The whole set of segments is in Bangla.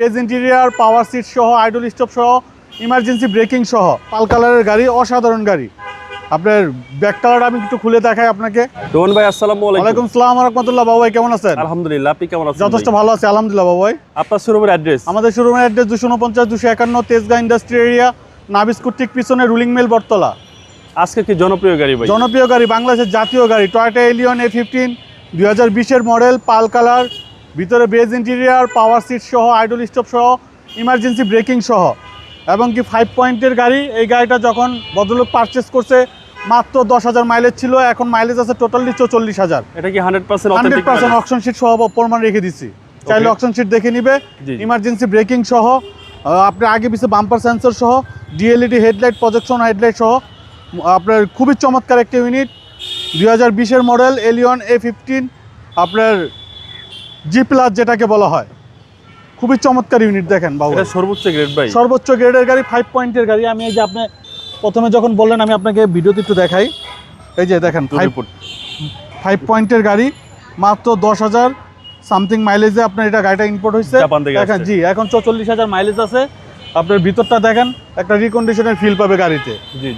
পেজ ইন্টেরিয়ার পাওয়ার সিট সহ আইডল স্টপ সহ ইমার্জেন্সি ব্রেকিং সহ পাল কালারের গাড়ি অসাধারণ গাড়ি। আপনার ব্যাক কালার আমি একটু খুলে দেখাই আপনাকে। রোহন ভাই আসসালামু আলাইকুম। ওয়ালাইকুম সালাম রহমতুল্লাহ বাবু ভাই কেমন আছেন? আলহামদুলিল্লাহ আপনি কেমন আছেন যথেষ্ট ভালো আছে আলহামদুলিল্লাহ বাবু ভাই। আপনার শোরুমের অ্যাড্রেস আমাদের শোরুমের অ্যাড্রেস দুশো উনপঞ্চাশ দুশো একান্ন তেজগাঁ ইন্ডাস্ট্রি এরিয়া নাবিস্কুট ঠিক পিছনে রুলিং মেল বটতলা। আজকে কি জনপ্রিয় গাড়ি ভাই? জনপ্রিয় গাড়ি বাংলাদেশের জাতীয় গাড়ি টয়টা এলিয়ন এ ফিফটিন দুই হাজার বিশের মডেল পাল কালার ভিতরে বেজ ইন্টেরিয়ার পাওয়ার সিট সহ আইডল স্টপ সহ ইমার্জেন্সি ব্রেকিং সহ। এবং কি ফাইভ পয়েন্টের গাড়ি এই গাড়িটা যখন ভদ্রলোক পারচেস করছে মাত্র দশ হাজার মাইলেজ ছিল এখন মাইলেজ আছে টোটালি চল্লিশ হাজার। এটা কি hundred percent hundred percent option seat সহ প্রমাণ রেখে দিচ্ছি। চাইলে. অপশন শিট দেখে নিবে। ইমার্জেন্সি ব্রেকিং সহ আপনার আগে পিছিয়ে বাম্পার সেন্সর সহ D LED headlight projection headlight সহ আপনার খুবই চমৎকার একটা ইউনিট দুই হাজার বিশের মডেল এলিয়ন এ ফিফটিন আপনার জি প্লাস যেটাকে বলা হয়। খুবই চমৎকার ইউনিট দেখেন বাবু। সর্বোচ্চ গ্রেড ভাই। সর্বোচ্চ গ্রেডের গাড়ি ফাইভ পয়েন্টের গাড়ি। আমি এই যে আপনি প্রথমে যখন বললেন আমি আপনাকে ভিডিওতে একটু দেখাই। এই যে দেখেন ফাইভ পয়েন্টের গাড়ি মাত্র দশ হাজার সামথিং মাইলেজে আপনার এটা গাড়িটা ইম্পোর্ট হয়েছে। দেখেন জি এখন চল্লিশ হাজার মাইলেজ আছে। আপনার ভিতরটা দেখেন একটা রিকন্ডিশনের ফিল পাবে গাড়িতে।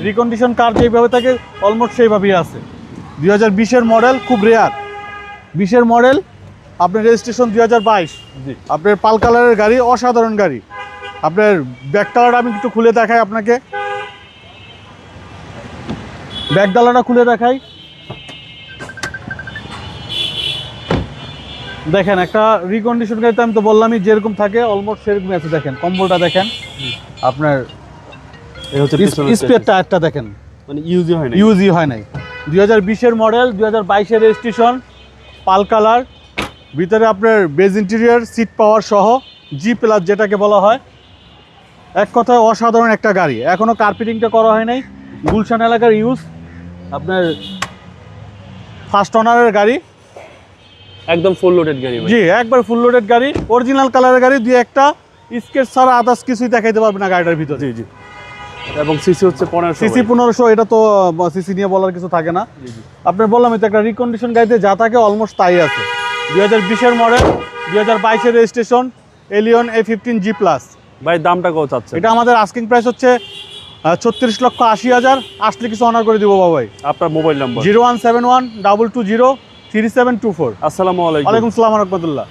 রিকন্ডিশন কার যেভাবে থাকে অলমোস্ট সেইভাবেই আছে। দুই হাজার বিশের মডেল খুব রেয়ার বিশের মডেল আপনার রেজিস্ট্রেশন দুই হাজার বাইশ। আপনার পাল কালারের গাড়ি অসাধারণ গাড়ি। আপনার ব্যাক কালার আমি একটু খুলে দেখাই আপনাকে। ব্যাক ডালাটা খুলে দেখাই। দেখেন একটা রিকন্ডিশন গাড়িতে আমি তো বললামই যেরকম থাকে অলমোস্ট সেরকমই আছে দেখেন কম্বলটা দেখেন। আপনার স্পেয়ার টায়ারটা দেখেন। মানে ইউজই হয় না ইউজই হয় নাই। দুই হাজার বিশের মডেল দুই হাজার বাইশের রেজিস্ট্রেশন পাল কালার ভিতরে আপনার বেজ ইন্টেরিয়ার সিট পাওয়ার সহ জি প্লাস যেটাকে বলা হয়। এক কথায় অসাধারণ একটা গাড়ি। এখনও কার্পেটিংটা করা হয় নাই। গুলশান এলাকার ইউজ আপনার ফার্স্ট অনারের গাড়ি। একদম ফুল লোডেড গাড়ি জি একবার ফুল লোডেড গাড়ি। অরিজিনাল কালারের গাড়ি দুই একটা। স্কেচ ছাড়া আদার্স কিছুই দেখাইতে পারবে না গাড়িটার ভিতরে। জি জি। এবং সিসি হচ্ছে পনেরোশো সিসি পনেরোশো এটা তো সিসি নিয়ে বলার কিছু থাকে না। আপনার বললাম এটা একটা রিকন্ডিশন গাড়িতে যা থাকে অলমোস্ট তাই আছে। দুই হাজার বিশের মডেল দুই হাজার বাইশের registration Allion A fifteen G plus ভাই দামটা কত চাচ্ছে এটা আমাদের আস্কিং প্রাইস হচ্ছে ছত্রিশ লক্ষ আশি হাজার। আসলে কিছু অনার করে দিব বাবাই আপনার mobile number zero one seven one double two zero three seven two four আসসালামু আলাইকুম। আলাইকুম সালাম রহমতুল্লাহ।